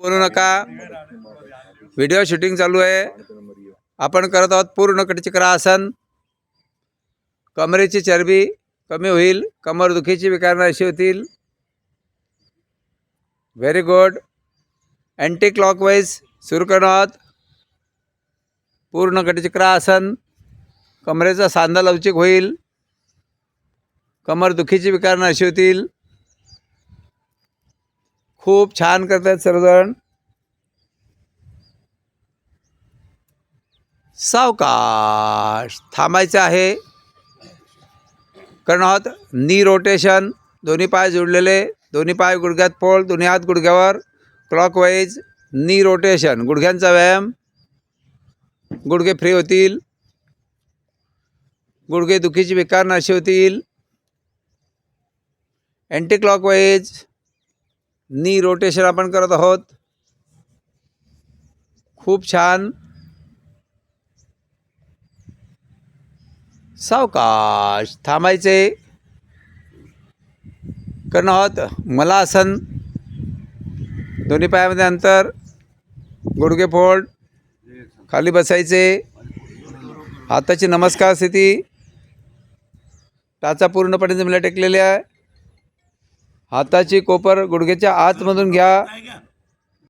बोलू नका. Video shooting चालू आहे. आपण करत आहोत पूर्ण कटचक्र आसन. कमरेची चरबी कमी होईल कमरदुखीची विकारणं अशी होतील. व्हेरी गुड अँटी क्लॉकवाईज सुरू करणार आहोत. पूर्ण कटचक्र आसन. कमरेचा सांधा लवचिक होईल. कमरदुखीची विकारणं अशी होतील. खूप छान करतात सर्वजण. सावकाश. थांबायचं आहे. कारण आहोत नी रोटेशन दोन्ही पाय जोडलेले. दोन्ही पाय गुडघ्यात पोळ दोन्ही हात गुडघ्यावर. क्लॉकवाईज नी रोटेशन गुडघ्यांचा व्यायाम. गुडघे फ्री होतील. गुडघे दुखीची विकार नाशी होतील. अँटी क्लॉकवाईज नी रोटेशन आपण करत आहोत. खूप छान. सावकाश थांबायचे. करणं आहोत मला आसन दोन्ही पायामध्ये अंतर. गुडघे फोल्ड. खाली बसायचे. हाताची नमस्कार स्थिती. टाचा पूर्णपणे जमिला टेकलेली आहे. हाताची कोपर गुडघ्याच्या आतमधून घ्या.